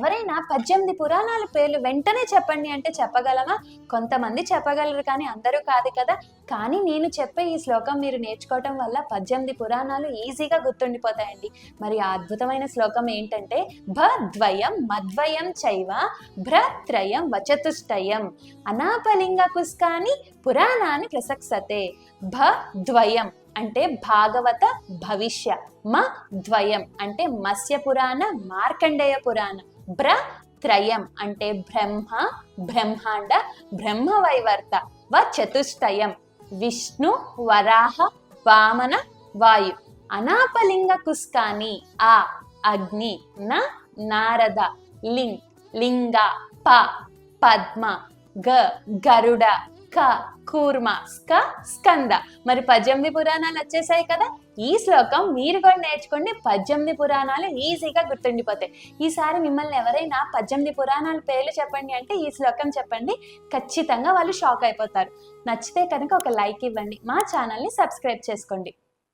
ఎవరైనా పద్దెనిమిది పురాణాల పేర్లు వెంటనే చెప్పండి అంటే చెప్పగలమా? కొంతమంది చెప్పగలరు కానీ అందరూ కాదు కదా. కానీ నేను చెప్పే ఈ శ్లోకం మీరు నేర్చుకోవటం వల్ల పద్దెనిమిది పురాణాలు ఈజీగా గుర్తుండిపోతాయండి. మరి ఆ అద్భుతమైన శ్లోకం ఏంటంటే భద్వయం మద్వయం చైవ భ్రత్రయం వచతుష్టయం అనాపలింగ కుస్కాని పురాణాన్ని ప్రసక్సతే భద్వయం అంటే భాగవత భవిష్య మ ద్వయం అంటే మత్స్య పురాణ మార్కండేయ పురాణ బ్ర త్రయం అంటే బ్రహ్మ బ్రహ్మాండ బ్రహ్మ వైవర్త వ చతుష్టయం విష్ణు వరాహ వామన వాయు. అనాపలింగ కుస్కాని ఆ అగ్ని న నారద లింగ్ లింగ ప పద్మ గ గరుడ క కూర్మ స్క స్కంద. మరి పద్దెనిమిది పురాణాలు వచ్చేసాయి కదా? ఈ శ్లోకం మీరు కూడా నేర్చుకోండి పద్దెనిమిది పురాణాలు ఈజీగా గుర్తుండిపోతాయి. ఈసారి మిమ్మల్ని ఎవరైనా పద్దెనిమిది పురాణాల పేర్లు చెప్పండి అంటే ఈ శ్లోకం చెప్పండి ఖచ్చితంగా వాళ్ళు షాక్ అయిపోతారు. నచ్చితే కనుక ఒక లైక్ ఇవ్వండి మా ఛానల్ని సబ్స్క్రైబ్ చేసుకోండి.